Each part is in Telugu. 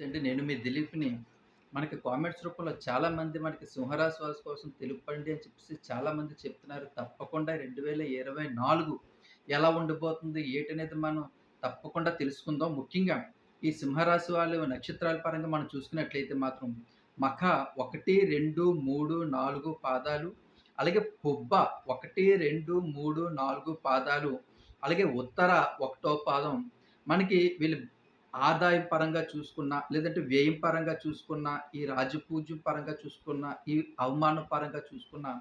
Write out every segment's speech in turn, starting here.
అంటే నేను మీ దిలీప్‌ని మనకి కామెంట్స్ రూపంలో చాలామంది మనకి సింహరాశి వాసి కోసం తెలుపండి అని చెప్పేసి చాలామంది చెప్తున్నారు. తప్పకుండా 2024 ఎలా ఉండబోతుంది ఏటనేది మనం తప్పకుండా తెలుసుకుందాం. ముఖ్యంగా ఈ సింహరాశి వాళ్ళు నక్షత్రాల పరంగా మనం చూసుకున్నట్లయితే మాత్రం మఖ 1, 2, 3, 4 పాదాలు. అలాగే పుబ్బ 1, 2, 3, 4 పాదాలు. అలాగే ఉత్తర ఒకటో పాదం. మనకి వీళ్ళు ఆదాయం పరంగా చూసుకున్నా, లేదంటే వ్యయం పరంగా చూసుకున్నా, ఈ రాజపూజ్యం పరంగా చూసుకున్నా, ఈ అవమానం పరంగా చూసుకున్నా,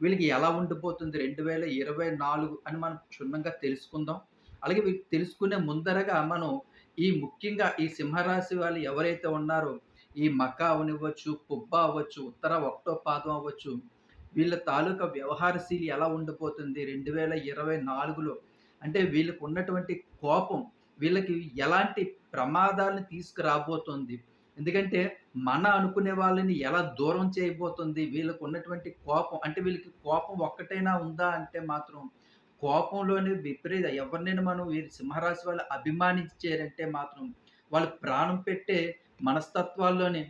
వీళ్ళకి ఎలా ఉండిపోతుంది 2024 అని మనం క్షుణ్ణంగా తెలుసుకుందాం. అలాగే వీళ్ళు తెలుసుకునే ముందరగా మనం ఈ ముఖ్యంగా ఈ సింహరాశి వాళ్ళు ఎవరైతే ఉన్నారో, ఈ మక అవనివ్వచ్చు, పుబ్బ అవ్వచ్చు, ఉత్తర ఒకటో పాదం అవ్వచ్చు, వీళ్ళ తాలూకా వ్యవహారశీలి ఎలా ఉండిపోతుంది రెండు వేల ఇరవై నాలుగులో అంటే వీళ్ళకు ఉన్నటువంటి కోపం వీళ్ళకి ఎలాంటి ప్రమాదాలను తీసుకురాబోతుంది. ఎందుకంటే మన అనుకునే వాళ్ళని ఎలా దూరం చేయబోతుంది. వీళ్ళకు ఉన్నటువంటి కోపం అంటే వీళ్ళకి కోపం ఒక్కటైనా ఉందా అంటే మాత్రం కోపంలోనే విపరీత ఎవరినైనా మనం వీరి సింహరాశి వాళ్ళు అభిమానించారంటే మాత్రం వాళ్ళు ప్రాణం పెట్టే మనస్తత్వాల్లోనే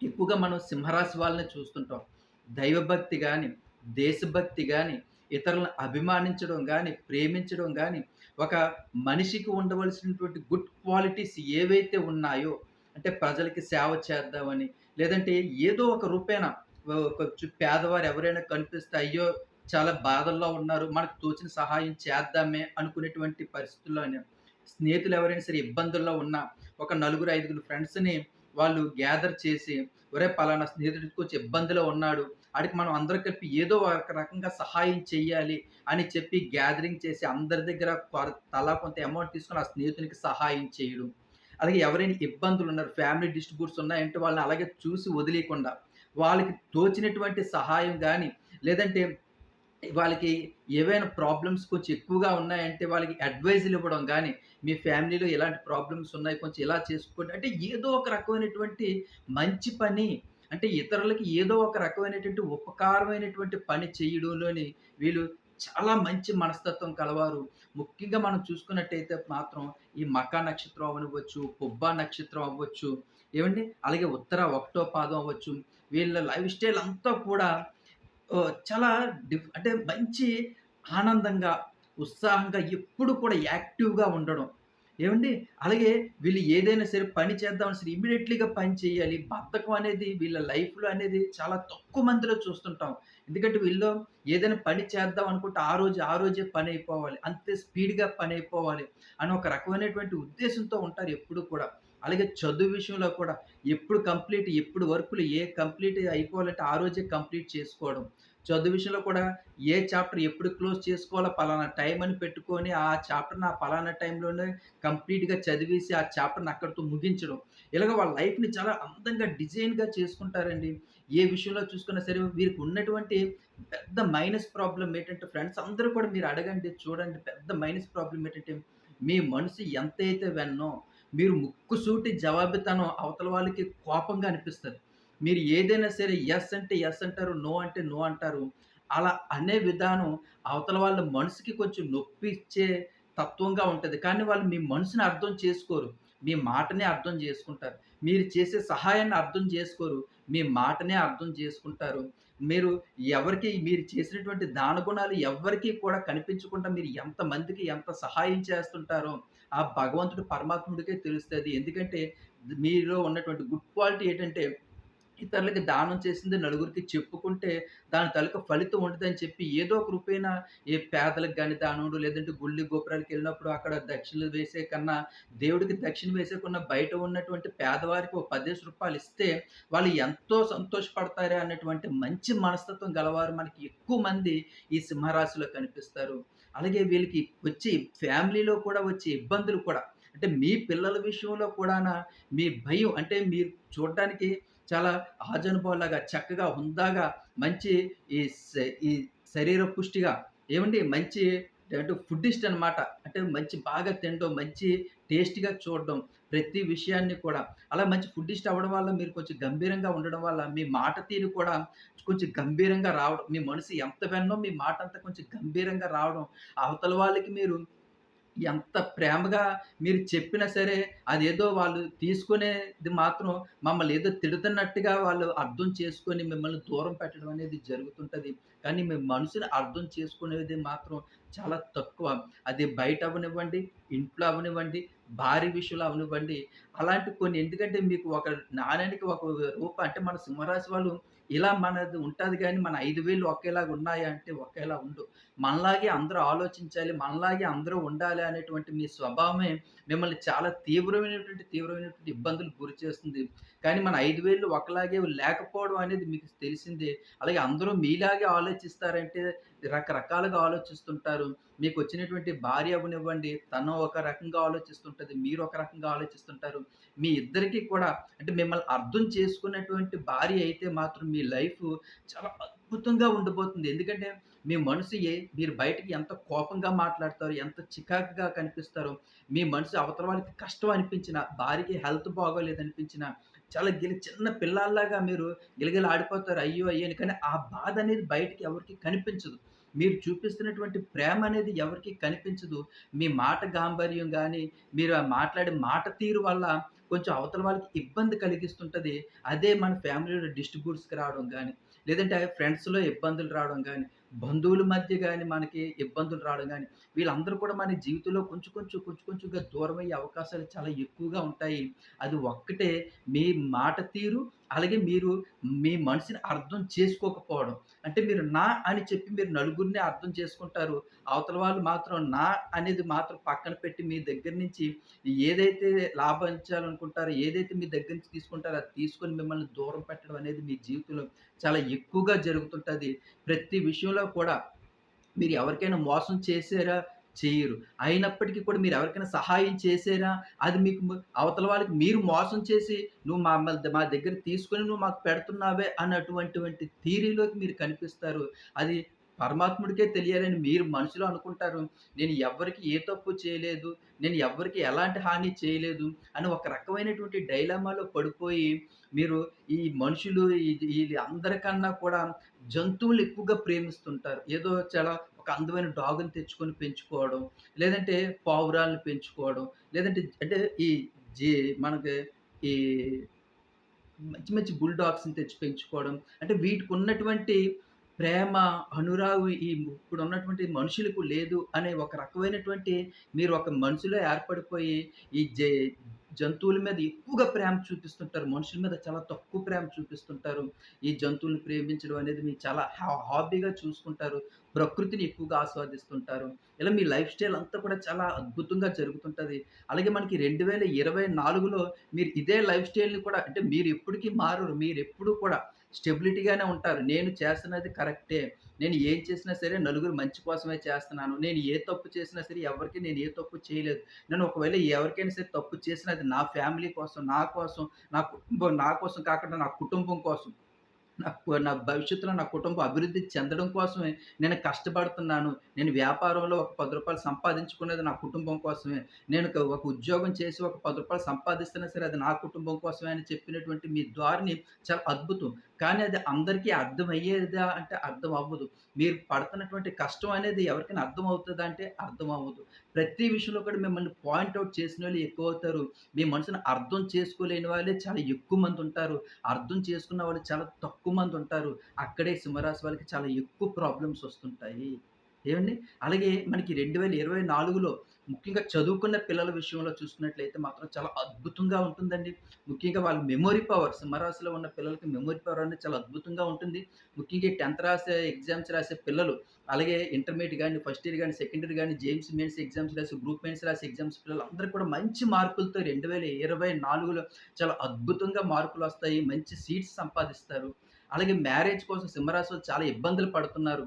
ఎక్కువగా మనం సింహరాశి వాళ్ళని చూస్తుంటాం. దైవభక్తి కానీ దేశభక్తి కానీ ఇతరులను అభిమానించడం కానీ ప్రేమించడం కానీ ఒక మనిషికి ఉండవలసినటువంటి గుడ్ క్వాలిటీస్ ఏవైతే ఉన్నాయో, అంటే ప్రజలకి సేవ చేద్దామని, లేదంటే ఏదో ఒక రూపేణ కొంచెం పేదవారు ఎవరైనా కనిపిస్తే, అయ్యో! చాలా బాధల్లో ఉన్నారు. మనకు తోచిన సహాయం చేద్దామే అనుకునేటువంటి పరిస్థితుల్లోనే స్నేహితులు ఎవరైనా సరే ఇబ్బందుల్లో ఉన్నా ఒక నలుగురు, ఐదుగురు ఫ్రెండ్స్‌ని వాళ్ళు గ్యాదర్ చేసి, ఒరే పలానా స్నేహితుడికి కొంచెం ఇబ్బందిలో ఉన్నాడు. ఆడికి మనం అందరం కలిపి ఏదో ఒక రకంగా సహాయం చేయాలి అని చెప్పి గ్యాదరింగ్ చేసి అందరి దగ్గర తలా కొంత అమౌంట్ తీసుకొని ఆ స్నేహితునికి సహాయం చేయడం. అలాగే ఎవరైనా ఇబ్బందులు ఉన్నారు ఫ్యామిలీ డిస్ట్రిబ్యూట్స్ ఉన్నాయంటే వాళ్ళని అలాగే చూసి వదిలేయకుండా, వాళ్ళకి తోచినటువంటి సహాయం కానీ లేదంటే వాళ్ళకి ఏవైనా ప్రాబ్లమ్స్ కొంచెం ఎక్కువగా ఉన్నాయంటే వాళ్ళకి అడ్వైజులు ఇవ్వడం కానీ మీ ఫ్యామిలీలో ఎలాంటి ప్రాబ్లమ్స్ ఉన్నాయి కొంచెం ఇలా చేసుకోండి. అంటే ఏదో ఒక రకమైనటువంటి మంచి పని అంటే ఇతరులకి ఏదో ఒక రకమైనటువంటి ఉపకారమైనటువంటి పని చేయడంలోని వీళ్ళు చాలా మంచి మనస్తత్వం కలవారు. ముఖ్యంగా మనం చూసుకున్నట్టయితే మాత్రం ఈ మకా నక్షత్రం అవ్వచ్చు పుబ్బా నక్షత్రం అవ్వచ్చు, ఏమండి అలాగే ఉత్తర ఒకటో పాదం అవ్వచ్చు. వీళ్ళ లైఫ్ స్టైల్ అంతా కూడా చాలా డిఫ్ అంటే మంచి ఆనందంగా, ఉత్సాహంగా ఎప్పుడు కూడా యాక్టివ్‌గా ఉండడం. ఏమండి అలాగే వీళ్ళు ఏదైనా సరే పని చేద్దామని సరే ఇమీడియట్లీగా పని చేయాలి. బద్ధకం అనేది వీళ్ళ లైఫ్‌లో అనేది చాలా తక్కువ మందిలో చూస్తుంటాం. ఎందుకంటే వీళ్ళు ఏదైనా పని చేద్దాం అనుకుంటే ఆ రోజు, ఆ రోజే పని అయిపోవాలి. అంతే స్పీడ్‌గా పని అయిపోవాలి అని ఒక రకమైనటువంటి ఉద్దేశంతో ఉంటారు ఎప్పుడు కూడా. అలాగే చదువు విషయంలో కూడా ఎప్పుడు కంప్లీట్ ఎప్పుడు వర్కులు ఏ కంప్లీట్ అయిపోవాలంటే ఆ రోజే కంప్లీట్ చేసుకోవడం. చదువు విషయంలో కూడా ఏ చాప్టర్ ఎప్పుడు క్లోజ్ చేసుకోవాలో పలానా టైం అని పెట్టుకొని ఆ చాప్టర్‌ని ఆ పలానా టైంలోనే కంప్లీట్‌గా చదివేసి ఆ చాప్టర్‌ని అక్కడితో ముగించడం. ఇలాగ వాళ్ళ లైఫ్‌ని చాలా అందంగా డిజైన్‌గా చేసుకుంటారండి. ఏ విషయంలో చూసుకున్నా సరే వీరికి ఉన్నటువంటి పెద్ద మైనస్ ప్రాబ్లం ఏంటంటే ఫ్రెండ్స్ అందరూ కూడా మీరు అడగండి, చూడండి పెద్ద మైనస్ ప్రాబ్లం ఏంటంటే మీ మనసు ఎంతైతే వెన్నో మీరు ముక్కుసూటి జవాబితనం అవతల వాళ్ళకి కోపంగా అనిపిస్తుంది మీరు ఏదైనా సరే ఎస్ అంటే ఎస్ అంటారు. నో అంటే నో అంటారు. అలా అనే విధానం అవతల వాళ్ళ మనసుకి కొంచెం నొప్పిచ్చే తత్వంగా ఉంటుంది కానీ వాళ్ళు మీ మనసుని అర్థం చేసుకోరు. మీ మాటనే అర్థం చేసుకుంటారు. మీరు చేసే సహాయాన్ని అర్థం చేసుకోరు. మీ మాటనే అర్థం చేసుకుంటారు. మీరు ఎవరికి మీరు చేసినటువంటి దాన గుణాలు ఎవ్వరికీ కూడా కనిపించకుండా మీరు ఎంతమందికి ఎంత సహాయం చేస్తుంటారో ఆ భగవంతుడు పరమాత్ముడికే తెలుస్తుంది ఎందుకంటే మీలో ఉన్నటువంటి గుడ్ క్వాలిటీ ఏంటంటే ఇతరులకి దానం చేసింది నలుగురికి చెప్పుకుంటే దాని తలక ఫలితం ఉండదని చెప్పి ఏదో ఒక రూపేణ ఏ పేదలకు కానీ దానముడు లేదంటే గుళ్ళి గోపురాలకు వెళ్ళినప్పుడు అక్కడ దక్షిణలు వేసే కన్నా దేవుడికి దక్షిణ వేసేకున్న బయట ఉన్నటువంటి పేదవారికి ఒక రూ. 10 ఇస్తే వాళ్ళు ఎంతో సంతోషపడతారే అన్నటువంటి మంచి మనస్తత్వం గలవారు మనకి ఎక్కువ మంది ఈ సింహరాశిలో కనిపిస్తారు. అలాగే వీళ్ళకి వచ్చే ఫ్యామిలీలో కూడా వచ్చే ఇబ్బందులు కూడా అంటే మీ పిల్లల విషయంలో కూడాన మీ భయం అంటే మీరు చూడటానికి చాలా ఆజానుభావులాగా చక్కగా, హుందాగా మంచి ఈ ఈ శరీర పుష్టిగా ఏమండి మంచి అంటే ఫుడ్డిస్ట్ అనమాట. అంటే మంచి బాగా తినడం, మంచి టేస్టీగా చూడడం, ప్రతి విషయాన్ని కూడా అలా మంచి ఫుడ్డిస్ట్ అవ్వడం వల్ల మీరు కొంచెం గంభీరంగా ఉండడం వల్ల మీ మాట తీరు కూడా కొంచెం గంభీరంగా రావడం. మీ మనసు ఎంత వెన్నో మీ మాట అంతా కొంచెం గంభీరంగా రావడం. అవతల వాళ్ళకి మీరు ఎంత ప్రేమగా మీరు చెప్పినా సరే అదేదో వాళ్ళు తీసుకునేది మాత్రం మమ్మల్ని ఏదో తిడుతున్నట్టుగా వాళ్ళు అర్థం చేసుకొని మిమ్మల్ని దూరం పెట్టడం అనేది జరుగుతుంటుంది కానీ మీ మనసుని అర్థం చేసుకునేది మాత్రం చాలా తక్కువ. అది బయట అవ్వనివ్వండి, ఇంట్లో అవ్వనివ్వండి, భారీ విషయంలో అవనివ్వండి అలాంటి కొన్ని ఎందుకంటే మీకు ఒక నాణ్యానికి ఒక రూప అంటే మన సింహరాశి వాళ్ళు ఇలా మనది ఉంటుంది కానీ మన 5,000 ఒకేలాగా ఉన్నాయా అంటే ఒకేలా ఉండు మనలాగే అందరూ ఆలోచించాలి, మనలాగే అందరూ ఉండాలి అనేటువంటి మీ స్వభావమే మిమ్మల్ని చాలా తీవ్రమైనటువంటి, తీవ్రమైనటువంటి ఇబ్బందులు గురి చేస్తుంది. కానీ మన ఐదు వేలు ఒకలాగే లేకపోవడం అనేది మీకు తెలిసిందే. అలాగే అందరూ మీలాగే ఆలోచిస్తారంటే రకరకాలుగా ఆలోచిస్తుంటారు. మీకు వచ్చినటువంటి భార్య అవనివ్వండి తను ఒక రకంగా ఆలోచిస్తుంటుంది మీరు ఒక రకంగా ఆలోచిస్తుంటారు. మీ ఇద్దరికీ కూడా అంటే మిమ్మల్ని అర్థం చేసుకున్నటువంటి భార్య అయితే మాత్రం మీ లైఫ్ చాలా అద్భుతంగా ఉండిపోతుంది ఎందుకంటే మీ మనసు ఏ మీరు బయటకి ఎంత కోపంగా మాట్లాడతారు ఎంత చికాకుగా కనిపిస్తారో, మీ మనసు అవతల వాళ్ళకి కష్టం అనిపించిన భార్యకి హెల్త్ బాగోలేదనిపించిన చాలా గిలి చిన్న పిల్లల్లాగా మీరు గిలగిలాడిపోతారు. అయ్యో! అయ్యో! అని. కానీ ఆ బాధ అనేది బయటికి ఎవరికీ కనిపించదు. మీరు చూపిస్తున్నటువంటి ప్రేమ అనేది ఎవరికి కనిపించదు. మీ మాట గాంభర్యం కానీ మీరు ఆ మాట్లాడే మాట తీరు వల్ల కొంచెం అవతల వాళ్ళకి ఇబ్బంది కలిగిస్తుంటుంది అదే మన ఫ్యామిలీలో డిస్ట్రిబ్యూట్స్‌కి రావడం కానీ లేదంటే ఫ్రెండ్స్‌లో ఇబ్బందులు రావడం కానీ బంధువుల మధ్య కానీ మనకి ఇబ్బందులు రావడం కానీ వీళ్ళందరూ కూడా మన జీవితంలో కొంచెం కొంచెం, కొంచెం కొంచెంగా దూరమయ్యే అవకాశాలు చాలా ఎక్కువగా ఉంటాయి. అది ఒక్కటే మీ మాట తీరు, అలాగే మీరు మీ మనసుని అర్థం చేసుకోకపోవడం. అంటే మీరు నా అని చెప్పి మీరు నలుగురిని అర్థం చేసుకుంటారు. అవతల వాళ్ళు మాత్రం నా అనేది మాత్రం పక్కన పెట్టి మీ దగ్గర నుంచి ఏదైతే లాభించాలనుకుంటారో, ఏదైతే మీ దగ్గర నుంచి తీసుకుంటారో అది తీసుకొని మిమ్మల్ని దూరం పెట్టడం అనేది మీ జీవితంలో చాలా ఎక్కువగా జరుగుతుంటుంది ప్రతి విషయంలో కూడా మీరు ఎవరికైనా మోసం చేశారా? చేయరు అయినప్పటికీ కూడా మీరు ఎవరికైనా సహాయం చేసేనా అది మీకు అవతల వాళ్ళకి మీరు మోసం చేసి నువ్వు మమ్మల్ని మా దగ్గర తీసుకొని నువ్వు మాకు పెడుతున్నావే అన్నటువంటివంటి థీరీలోకి మీరు కనిపిస్తారు. అది పరమాత్ముడికే తెలియాలని మీరు మనుషులు అనుకుంటారు. నేను ఎవరికి ఏ తప్పు చేయలేదు. నేను ఎవ్వరికీ ఎలాంటి హాని చేయలేదు అని ఒక రకమైనటువంటి డైలమాలో పడిపోయి మీరు ఈ మనుషులు ఇది అందరికన్నా కూడా జంతువులు ఎక్కువగా ప్రేమిస్తుంటారు. ఏదో చాలా ఒక అందమైన డాగ్‌ని తెచ్చుకొని పెంచుకోవడం, లేదంటే పావురాలను పెంచుకోవడం, లేదంటే అంటే ఈ జీ మనకి ఈ మంచి మంచి బుల్ డాగ్స్‌ని తెచ్చి పెంచుకోవడం. అంటే వీటికి ఉన్నటువంటి ప్రేమ, అనురాగు ఈ ఇప్పుడు ఉన్నటువంటి మనుషులకు లేదు అనే ఒక రకమైనటువంటి మీరు ఒక మనసులో ఏర్పడిపోయి ఈ జే జంతువుల మీద ఎక్కువగా ప్రేమ చూపిస్తుంటారు. మనుషుల మీద చాలా తక్కువ ప్రేమ చూపిస్తుంటారు. ఈ జంతువులను ప్రేమించడం అనేది మీరు చాలా హా హాబీగా చూసుకుంటారు. ప్రకృతిని ఎక్కువగా ఆస్వాదిస్తుంటారు. ఇలా మీ లైఫ్ స్టైల్ అంతా కూడా చాలా అద్భుతంగా జరుగుతుంటుంది అలాగే మనకి 2024లో మీరు ఇదే లైఫ్ స్టైల్‌ని కూడా అంటే మీరు ఎప్పటికీ మారరు. మీరెప్పుడూ కూడా స్టెబిలిటీగానే ఉంటారు. నేను చేస్తున్నది కరెక్టే. నేను ఏం చేసినా సరే నలుగురు మంచి కోసమే చేస్తున్నాను. నేను ఏ తప్పు చేసినా సరే ఎవరికీ నేను ఏ తప్పు చేయలేదు. నేను ఒకవేళ ఎవరికైనా సరే తప్పు చేసినది అది నా ఫ్యామిలీ కోసం, నా కోసం, నా కుటుంబం నా కోసం కాకుండా నా కుటుంబం కోసం. నాకు నా భవిష్యత్తులో నా కుటుంబం అభివృద్ధి చెందడం కోసమే నేను కష్టపడుతున్నాను. నేను వ్యాపారంలో ఒక పది రూపాయలు సంపాదించుకునేది నా కుటుంబం కోసమే. నేను ఒక ఉద్యోగం చేసి ఒక పది రూపాయలు సంపాదిస్తున్నా సరే అది నా కుటుంబం కోసమే అని చెప్పినటువంటి మీ ధోరణి చాలా అద్భుతం. కానీ అది అందరికీ అర్థమయ్యేదా అంటే అర్థం అవ్వదు. మీరు పడుతున్నటువంటి కష్టం అనేది ఎవరికైనా అర్థం అవుతుందా అంటే అర్థం అవ్వదు. ప్రతి విషయంలో కూడా మిమ్మల్ని పాయింట్ వాళ్ళు ఎక్కువ అవుతారు మీ మనసుని అర్థం చేసుకోలేని వాళ్ళే చాలా ఎక్కువ మంది ఉంటారు అర్థం చేసుకున్న వాళ్ళు చాలా తక్కువ మంది ఉంటారు అక్కడే సింహరాశి వాళ్ళకి చాలా ఎక్కువ ప్రాబ్లమ్స్ వస్తుంటాయి. ఏమండి అలాగే మనకి 2024లో ముఖ్యంగా చదువుకున్న పిల్లల విషయంలో చూసుకున్నట్లయితే మాత్రం చాలా అద్భుతంగా ఉంటుందండి. ముఖ్యంగా వాళ్ళ మెమొరీ పవర్ సింహరాశిలో ఉన్న పిల్లలకి మెమొరీ పవర్ అనేది చాలా అద్భుతంగా ఉంటుంది. ముఖ్యంగా టెన్త్ రాసే ఎగ్జామ్స్ రాసే పిల్లలు, అలాగే ఇంటర్మీడియట్ గాని, ఫస్ట్ ఇయర్ కానీ సెకండ్ ఇయర్ కానీ జేమ్స్ మెయిన్స్ ఎగ్జామ్స్ రాసి, గ్రూప్ మెయిన్స్ రాసే ఎగ్జామ్స్ పిల్లలు అందరూ కూడా మంచి మార్కులతో 2024లో చాలా అద్భుతంగా మార్కులొస్తాయి. మంచి సీట్స్ సంపాదిస్తారు. అలాగే మ్యారేజ్ కోసం సింహరాశి చాలా ఇబ్బందులు పడుతున్నారు.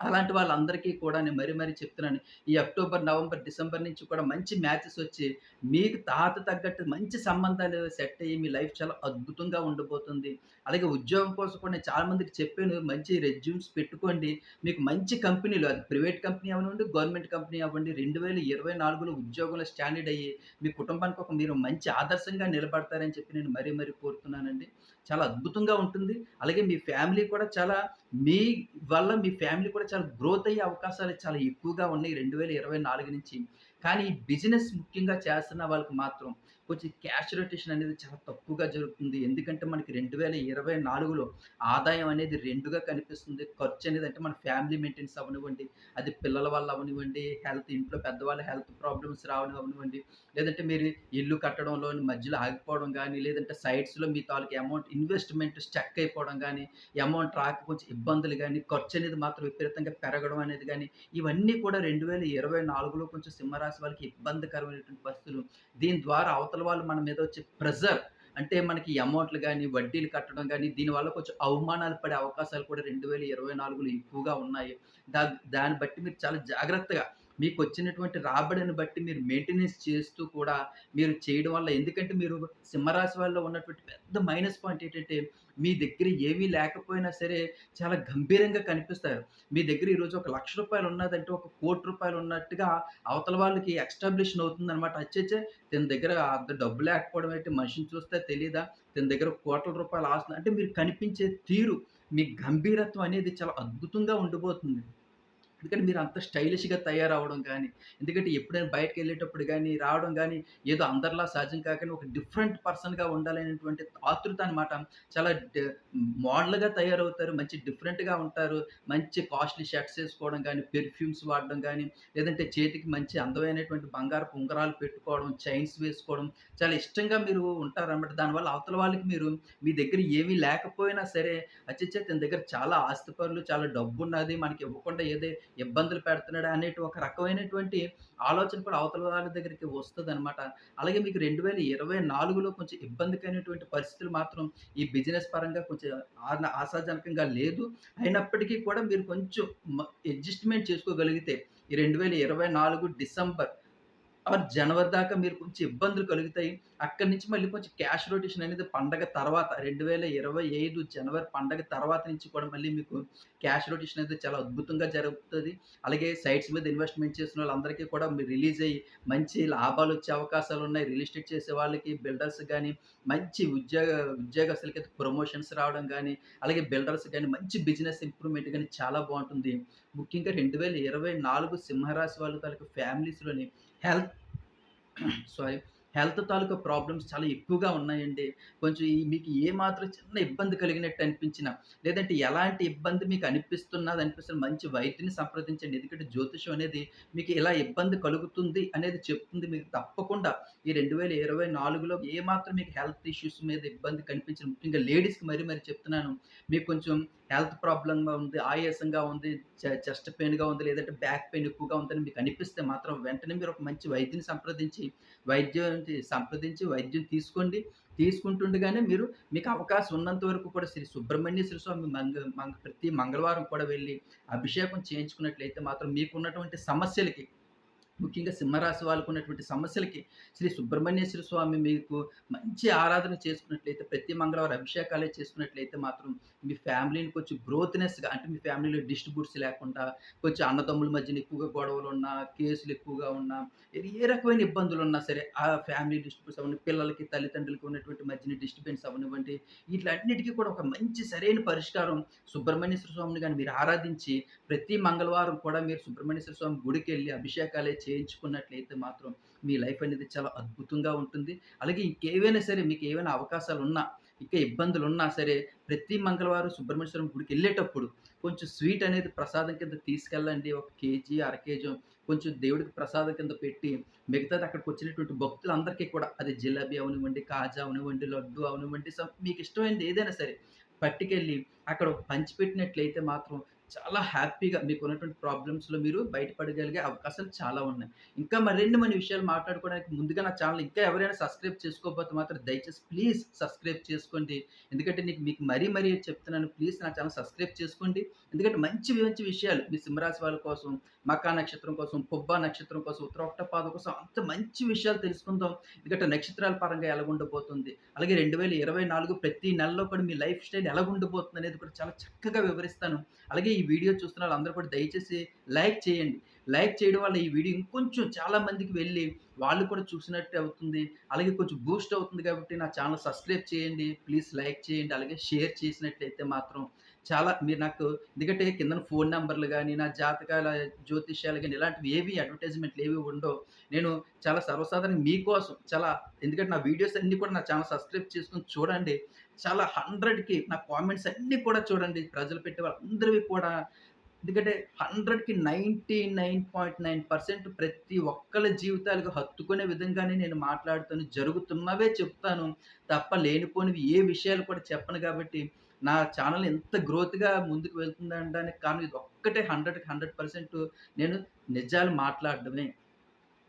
అలాంటి వాళ్ళందరికీ కూడా నేను మరీ మరీ చెప్తున్నాను. ఈ అక్టోబర్, నవంబర్, డిసెంబర్ నుంచి కూడా మంచి మ్యాచెస్ వచ్చి, మీకు తాత తగ్గట్టు మంచి సంబంధాలు సెట్ అయ్యి మీ లైఫ్ చాలా అద్భుతంగా ఉండబోతుంది. అలాగే ఉద్యోగం కోసం కూడా నేను చాలా మందికి చెప్పాను. మంచి రెజ్యూమ్స్ పెట్టుకోండి. మీకు మంచి కంపెనీలు అది ప్రైవేట్ కంపెనీ అవ్వండి గవర్నమెంట్ కంపెనీ అవ్వండి 2024లో ఉద్యోగంలో స్టాండర్డ్ అయ్యి, మీ కుటుంబానికి ఒక మీరు మంచి ఆదర్శంగా నిలబడతారని చెప్పి నేను మరీ మరీ కోరుతున్నానండి. చాలా అద్భుతంగా ఉంటుంది. అలాగే మీ ఫ్యామిలీ కూడా చాలా మీ వల్ల మీ ఫ్యామిలీ కూడా చాలా గ్రోత్ అయ్యే అవకాశాలు చాలా ఎక్కువగా ఉన్నాయి 2024 నుంచి. కానీ ఈ బిజినెస్ ముఖ్యంగా చేస్తున్న వాళ్ళకి మాత్రం కొంచెం క్యాష్ రొటేషన్ అనేది చాలా తక్కువగా జరుగుతుంది. ఎందుకంటే మనకి 2024లో ఆదాయం అనేది రెండుగా కనిపిస్తుంది. ఖర్చు అనేది అంటే మన ఫ్యామిలీ మెయింటెనెన్స్ అవనివ్వండి అది పిల్లల వల్ల అవనివ్వండి హెల్త్ ఇంట్లో పెద్దవాళ్ళ హెల్త్ ప్రాబ్లమ్స్ రావడం అవనివ్వండి లేదంటే మీరు ఇల్లు కట్టడంలో మధ్యలో ఆగిపోవడం కానీ లేదంటే సైట్స్‌లో మీ తాలూకు అమౌంట్ ఇన్వెస్ట్‌మెంట్ స్టక్ అయిపోవడం కానీ అమౌంట్ రాక కొంచెం ఇబ్బందులు కానీ ఖర్చు అనేది మాత్రం విపరీతంగా పెరగడం అనేది కానీ ఇవన్నీ కూడా 2024లో కొంచెం సింహరాశి వాళ్ళకి ఇబ్బందికరమైనటువంటి పరిస్థితులు. దీని ద్వారా అవతల వాళ్ళు మన మీద వచ్చే ప్రెజర్ అంటే మనకి అమౌంట్‌లు కానీ వడ్డీలు కట్టడం కానీ దీనివల్ల కొంచెం అవమానాలు పడే అవకాశాలు కూడా 2024లో ఎక్కువగా ఉన్నాయి. దా దాన్ని బట్టి మీరు చాలా జాగ్రత్తగా మీకు వచ్చినటువంటి రాబడిని బట్టి మీరు మెయింటెనెన్స్ చేస్తూ కూడా మీరు చేయడం వల్ల ఎందుకంటే మీరు సింహరాశి వాళ్ళలో ఉన్నటువంటి పెద్ద మైనస్ పాయింట్ ఏంటంటే, మీ దగ్గర ఏమీ లేకపోయినా సరే చాలా గంభీరంగా కనిపిస్తారు. మీ దగ్గర ఈరోజు ఒక లక్ష రూపాయలు ఉన్నదంటే ఒక కోటి రూపాయలు ఉన్నట్టుగా అవతల వాళ్ళకి ఎస్టాబ్లిషన్ అవుతుందనమాట. వచ్చేచ్చే తన దగ్గర అంత డబ్బు లేకపోవడం ఏంటి, మనిషిని చూస్తే తెలియదా దీని దగ్గర కోట్ల రూపాయలు ఆస్తుంది అంటే మీరు కనిపించే తీరు, మీ గంభీరత్వం అనేది చాలా అద్భుతంగా ఉండిపోతుంది ఎందుకంటే మీరు అంత స్టైలిష్‌గా తయారవడం కానీ ఎందుకంటే ఎప్పుడైనా బయటికెళ్ళేటప్పుడు కానీ రావడం కానీ ఏదో అందరిలా సహజం కాకుండా ఒక డిఫరెంట్ పర్సన్‌గా ఉండాలనేటువంటి ఆతృత అనమాట. చాలా మోడల్‌గా తయారవుతారు. మంచి డిఫరెంట్‌గా ఉంటారు. మంచి కాస్ట్‌లీ షర్ట్స్ వేసుకోవడం కానీ పెర్ఫ్యూమ్స్ వాడడం కానీ లేదంటే చేతికి మంచి అందమైనటువంటి బంగారపు ఉంగరాలు పెట్టుకోవడం, చైన్స్ వేసుకోవడం చాలా ఇష్టంగా మీరు ఉంటారన్నమాట దానివల్ల అవతల వాళ్ళకి మీరు మీ దగ్గర ఏమీ లేకపోయినా సరే, అచ్చే ఇతని దగ్గర చాలా ఆస్తిపరులు, చాలా డబ్బున్నది, మనకి ఇవ్వకుండా ఏదే ఇబ్బందులు పెడుతున్నాడు అనేటి ఒక రకమైనటువంటి ఆలోచన కూడా అవతల వాళ్ళ దగ్గరికి వస్తదనమాట. అలాగే మీకు 2024లో కొంచెం ఇబ్బందికైనటువంటి పరిస్థితులు మాత్రం ఈ బిజినెస్ పరంగా కొంచెం ఆశాజనకంగా లేదు. అయినప్పటికీ కూడా మీరు కొంచెం అడ్జస్ట్‌మెంట్ చేసుకోగలిగితే ఈ 2024 డిసెంబర్ ఆర్ జనవరి దాకా మీరు కొంచెం ఇబ్బందులు కలుగుతాయి. అక్కడి నుంచి మళ్ళీ కొంచెం క్యాష్ రొటేషన్ అనేది పండగ తర్వాత 2025 జనవరి పండగ తర్వాత నుంచి కూడా మళ్ళీ మీకు క్యాష్ రొటేషన్ అయితే చాలా అద్భుతంగా జరుగుతుంది. అలాగే సైట్స్ మీద ఇన్వెస్ట్‌మెంట్ చేసిన వాళ్ళందరికీ కూడా మీరు రిలీజ్ అయ్యి మంచి లాభాలు వచ్చే అవకాశాలు ఉన్నాయి. రియల్ ఎస్టేట్ చేసే వాళ్ళకి, బిల్డర్స్ కానీ మంచి ఉద్యోగ ఉద్యోగస్తులకైతే ప్రమోషన్స్ రావడం కానీ అలాగే బిల్డర్స్ కానీ మంచి బిజినెస్ ఇంప్రూవ్‌మెంట్ కానీ చాలా బాగుంటుంది. ముఖ్యంగా 2024 సింహరాశి వాళ్ళు తాలూకు ఫ్యామిలీస్‌లోని హెల్త్ సారీ హెల్త్ తాలూకా ప్రాబ్లమ్స్ చాలా ఎక్కువగా ఉన్నాయండి. కొంచెం మీకు ఏ మాత్రం చిన్న ఇబ్బంది కలిగినట్టు అనిపించిన లేదంటే ఎలాంటి ఇబ్బంది మీకు అనిపిస్తున్నది అనిపిస్తున్న మంచి వైద్యుని సంప్రదించండి. ఎందుకంటే జ్యోతిష్యం అనేది మీకు ఇలా ఇబ్బంది కలుగుతుంది అనేది చెప్తుంది. మీకు తప్పకుండా ఈ 2024లో ఏ మాత్రం మీకు హెల్త్ ఇష్యూస్ మీద ఇబ్బంది కనిపించిన ముఖ్యంగా లేడీస్‌కి మరీ మరి చెప్తున్నాను. మీకు కొంచెం హెల్త్ ప్రాబ్లంగా ఉంది, ఆయాసంగా ఉంది, చె చెస్ట్ పెయిన్‌గా ఉంది, లేదంటే బ్యాక్ పెయిన్ ఎక్కువగా ఉందని మీకు అనిపిస్తే మాత్రం వెంటనే మీరు ఒక మంచి వైద్యుని సంప్రదించి, వైద్యం సంప్రదించి వైద్యం తీసుకోండి. తీసుకుంటుండగానే మీరు మీకు అవకాశం ఉన్నంత వరకు కూడా శ్రీ సుబ్రహ్మణ్య స్వామి మంగ మంగ ప్రతి మంగళవారం కూడా వెళ్ళి అభిషేకం చేయించుకున్నట్లయితే మాత్రం మీకున్నటువంటి సమస్యలకి ముఖ్యంగా సింహరాశి వాళ్ళకున్నటువంటి సమస్యలకి శ్రీ సుబ్రహ్మణ్యేశ్వర స్వామి మీకు మంచి ఆరాధన చేసుకున్నట్లయితే, ప్రతి మంగళవారం అభిషేకాలే చేసుకున్నట్లయితే మాత్రం మీ ఫ్యామిలీని కొంచెం గ్రోత్‌నెస్‌గా అంటే మీ ఫ్యామిలీలో డిస్ట్రిబ్యూట్స్ లేకుండా, కొంచెం అన్నదమ్ముల మధ్యన ఎక్కువగా గొడవలు ఉన్నా కేసులు ఎక్కువగా ఉన్నా, ఏ రకమైన ఇబ్బందులు ఉన్నా సరే ఆ ఫ్యామిలీ డిస్ట్రిబ్యూట్స్ అవ్వండి పిల్లలకి, తల్లిదండ్రులకి ఉన్నటువంటి మధ్యన డిస్టర్బెన్స్ అవ్వనివ్వండి, వీటిలన్నిటికీ కూడా ఒక మంచి సరైన పరిష్కారం సుబ్రహ్మణ్యేశ్వర స్వామిని కానీ మీరు ఆరాధించి, ప్రతి మంగళవారం కూడా మీరు సుబ్రహ్మణ్యేశ్వర స్వామి గుడికి వెళ్ళి అభిషేకాలే చేయించుకున్నట్లయితే మాత్రం మీ లైఫ్ అనేది చాలా అద్భుతంగా ఉంటుంది. అలాగే ఇంకేవైనా సరే మీకు ఏవైనా అవకాశాలు ఉన్నా ఇంకా ఇబ్బందులు ఉన్నా సరే ప్రతి మంగళవారం సుబ్రహ్మణ్య గుడికి వెళ్ళేటప్పుడు కొంచెం స్వీట్ అనేది ప్రసాదం కింద తీసుకెళ్ళండి. ఒక కేజీ, అర కేజీ కొంచెం దేవుడికి ప్రసాదం కింద పెట్టి, మిగతాది అక్కడికి వచ్చినటువంటి భక్తులందరికీ కూడా అది జిలేబీ అవనివ్వండి, కాజా అవనివ్వండి, లడ్డు అవనివ్వండి, సమ్ మీకిష్టమైనది ఏదైనా సరే పట్టుకెళ్ళి అక్కడ పంచిపెట్టినట్లయితే మాత్రం చాలా హ్యాపీగా మీకు ఉన్నటువంటి ప్రాబ్లమ్స్‌లో మీరు బయటపడగలిగే అవకాశాలు చాలా ఉన్నాయి. ఇంకా మరిన్ని మన విషయాలు మాట్లాడుకోవడానికి ముందుగా నా ఛానల్ ఇంకా ఎవరైనా సబ్స్క్రైబ్ చేసుకోకపోతే మాత్రం దయచేసి ప్లీజ్ సబ్స్క్రైబ్ చేసుకోండి. ఎందుకంటే నీకు మీకు మరీ మరీ చెప్తున్నాను ప్లీజ్ నా ఛానల్ సబ్స్క్రైబ్ చేసుకోండి. ఎందుకంటే మంచి మంచి విషయాలు మీ సింహరాశి వాళ్ళ కోసం, మకా నక్షత్రం కోసం, పుబ్బా నక్షత్రం కోసం, ఉత్తరాక్టపాద పాదం కోసం అంత మంచి విషయాలు తెలుసుకుందాం. ఎందుకంటే నక్షత్రాల పరంగా ఎలాగుండబోతుంది, అలాగే 2024 ప్రతి నెలలో కూడా మీ లైఫ్ స్టైల్ ఎలాగుండబోతుంది అనేది కూడా చాలా చక్కగా వివరిస్తాను. అలాగే ఈ వీడియో చూస్తున్న వాళ్ళందరూ కూడా దయచేసి లైక్ చేయండి. లైక్ చేయడం వల్ల ఈ వీడియో ఇంకొంచెం చాలా మందికి వెళ్ళి వాళ్ళు కూడా చూసినట్టు అవుతుంది. అలాగే కొంచెం బూస్ట్ అవుతుంది కాబట్టి నా ఛానల్ సబ్స్క్రైబ్ చేయండి. ప్లీజ్ లైక్ చేయండి. అలాగే షేర్ చేసినట్లయితే మాత్రం చాలా మీరు నాకు ఎందుకంటే కింద ఫోన్ నెంబర్లు కానీ నా జాతకాల జ్యోతిష్యాలు కానీ ఇలాంటివి ఏవి అడ్వర్టైజ్‌మెంట్‌లు ఏవి ఉండవు. నేను చాలా సర్వసాధారణంగా మీకోసం చాలా ఎందుకంటే నా వీడియోస్ అన్నీ కూడా నా ఛానల్ సబ్స్క్రైబ్ చేసుకొని చూడండి. చాలా 100కి నా కామెంట్స్ అన్నీ కూడా చూడండి. ప్రజలు పెట్టే వాళ్ళందరివి కూడా ఎందుకంటే 100కి 99.9% ప్రతి ఒక్కళ్ళ జీవితాలకు హత్తుకునే విధంగానే నేను మాట్లాడుతాను. జరుగుతున్నవే చెప్తాను. తప్ప లేనిపోనివి ఏ విషయాలు కూడా చెప్పను కాబట్టి నా ఛానల్ ఎంత గ్రోత్‌గా ముందుకు వెళ్తుందనడానికి కారణం ఇది ఒక్కటే 100కి 100% నేను నిజాలు మాట్లాడడమే.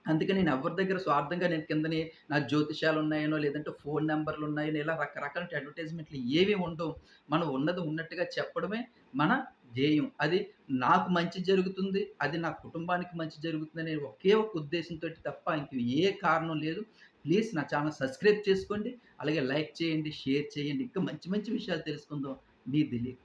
అందుకే నేను ఎవరి దగ్గర స్వార్థంగా నేను కిందనే నా జ్యోతిషాలు ఉన్నాయనో లేదంటే ఫోన్ నెంబర్లు ఉన్నాయని ఇలా రకరకాల అడ్వర్టైజ్‌మెంట్‌లు ఏవి ఉండవు. మనం ఉన్నది ఉన్నట్టుగా చెప్పడమే మన ధ్యేయం. అది నాకు మంచి జరుగుతుంది. అది నా కుటుంబానికి మంచి జరుగుతుందనే ఒకే ఒక ఉద్దేశంతో తప్ప ఇంక ఏ కారణం లేదు. ప్లీజ్ నా ఛానల్ సబ్స్క్రైబ్ చేసుకోండి. అలాగే లైక్ చేయండి, షేర్ చేయండి. ఇంకా మంచి మంచి విషయాలు తెలుసుకుందాం. మీ దిలీప్.